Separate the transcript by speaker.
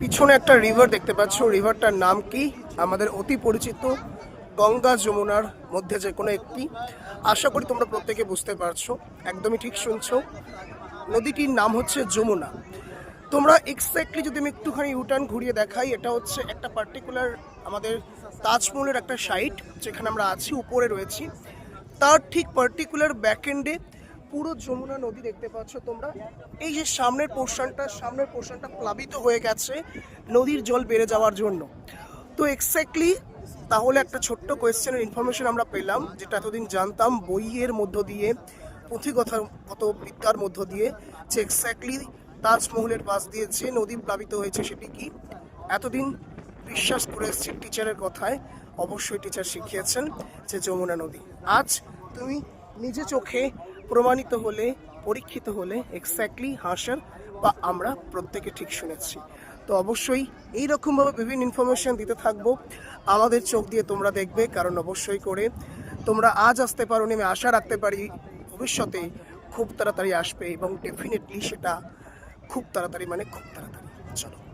Speaker 1: পিছনে একটা রিভার দেখতে পাচ্ছ। রিভারটার নাম কি? আমাদের অতি পরিচিত গঙ্গা যমুনার মধ্যে যে কোনো একটি। আশা করি তোমরা প্রত্যেকে বুঝতে পারছ। একদমই ঠিক শুনছো। নদীটির নাম হচ্ছে যমুনা। তোমরা এক্স্যাক্টলি যদি আমি একটুখানি ইউটার্ন ঘুরিয়ে দেখাই, এটা হচ্ছে একটা পার্টিকুলার আমাদের তাজমহলের একটা সাইট যেখানে আমরা আছি, উপরে রয়েছি। তার ঠিক পার্টিকুলার ব্যাকএন্ডে পুরো যমুনা নদী দেখতে পাচ্ছ তোমরা। এই যে সামনের পোর্শনটা সামনের পোর্শনটা প্লাবিত হয়ে গেছে নদীর জল বেড়ে যাওয়ার জন্য। তো এক্স্যাক্টলি তাহলে একটা ছোট্ট কোয়েশ্চেনের ইনফরমেশন আমরা পেলাম, যেটা এতদিন জানতাম বইয়ের মধ্য দিয়ে পুঁথিগতার কত বিদ্যার মধ্য দিয়ে, যে এক্স্যাক্টলি তাজমহলের পাশ দিয়ে যে নদী প্লাবিত হয়েছে সেটি কি। এতদিন বিশ্বাস করে এসেছি টিচারের কথায়, অবশ্যই টিচার শিখিয়েছেন যে যমুনা নদী। আজ তুমি নিজে চোখে প্রমাণিত হলে, পরীক্ষিত হলে এক্স্যাক্টলি হাসার বা আমরা প্রত্যেকে ঠিক শুনেছি। তো অবশ্যই এই রকমভাবে বিভিন্ন ইনফরমেশন দিতে থাকব। আমাদের চোখ দিয়ে তোমরা দেখবে, কারণ অবশ্যই করে। তোমরা আজ আসতে পারো আমি আশা রাখতে পারি ভবিষ্যতে খুব তাড়াতাড়ি আসবে এবং ডেফিনেটলি সেটা খুব তাড়াতাড়ি মানে খুব তাড়াতাড়ি। চলো।